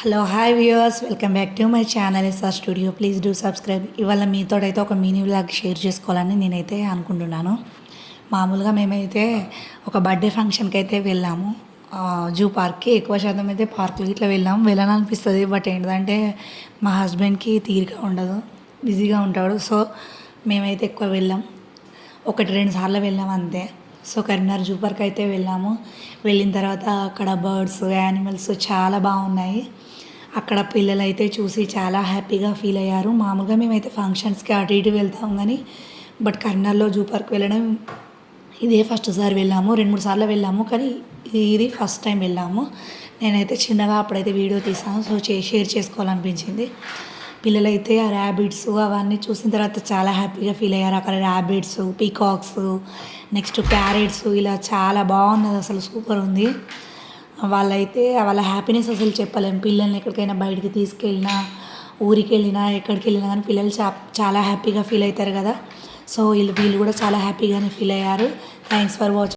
Hello hi viewers welcome back to my channel SR studio. Please do subscribe. ఇవాళ మీతో అయితే ఒక mini vlog share చేసుకోవాలని నేనైతే అనుకుంటున్నాను. మామూలుగా మేమైతే ఒక బర్త్డే ఫంక్షన్కి అయితే వెళ్ళాము జూ పార్క్కి. ఎక్కువ శాతం అయితే పార్కులు ఇట్లా వెళ్ళాము. వెళ్ళాలనిపిస్తుంది బట్ ఏంటంటే మా హస్బెండ్కి తీరిక ఉండదు. బిజీగా ఉంటాడు. సో మేమైతే ఎక్కువ వెళ్ళాం. ఒకటి రెండు సార్లు వెళ్ళాం అంతే. సో కరీంనగర్ జూ పార్క్ అయితే వెళ్ళాము. వెళ్ళిన తర్వాత అక్కడ బర్డ్స్ యానిమల్స్ చాలా బాగున్నాయి. అక్కడ పిల్లలు అయితే చూసి చాలా హ్యాపీగా ఫీల్ అయ్యారు. మామూలుగా మేమైతే ఫంక్షన్స్కి అటు ఇటు వెళ్తాం కానీ బట్ కరీంనగర్లో జూ పార్క్ వెళ్ళడం ఇదే ఫస్ట్ సారి వెళ్ళాము. రెండు మూడు సార్లు వెళ్ళాము కానీ ఇది ఫస్ట్ టైం వెళ్ళాము. నేనైతే చిన్నగా అప్పుడైతే వీడియో తీసాను సో చే షేర్ చేసుకోవాలనిపించింది. పిల్లలైతే ఆ ర్యాబిట్స్ అవన్నీ చూసిన తర్వాత చాలా హ్యాపీగా ఫీల్ అయ్యారు. అక్కడ ర్యాబిట్స్ పీకాక్స్ నెక్స్ట్ ప్యారెట్స్ ఇలా చాలా బాగున్నది అసలు సూపర్ ఉంది. వాళ్ళైతే వాళ్ళ హ్యాపీనెస్ అసలు చెప్పలేం. పిల్లల్ని ఎక్కడికైనా బయటికి తీసుకెళ్ళినా ఊరికి వెళ్ళినా ఎక్కడికి వెళ్ళినా కానీ పిల్లలు చా చాలా హ్యాపీగా ఫీల్ అవుతారు కదా. సో వీళ్ళు వీళ్ళు కూడా చాలా హ్యాపీగానే ఫీల్ అయ్యారు. Thanks for watching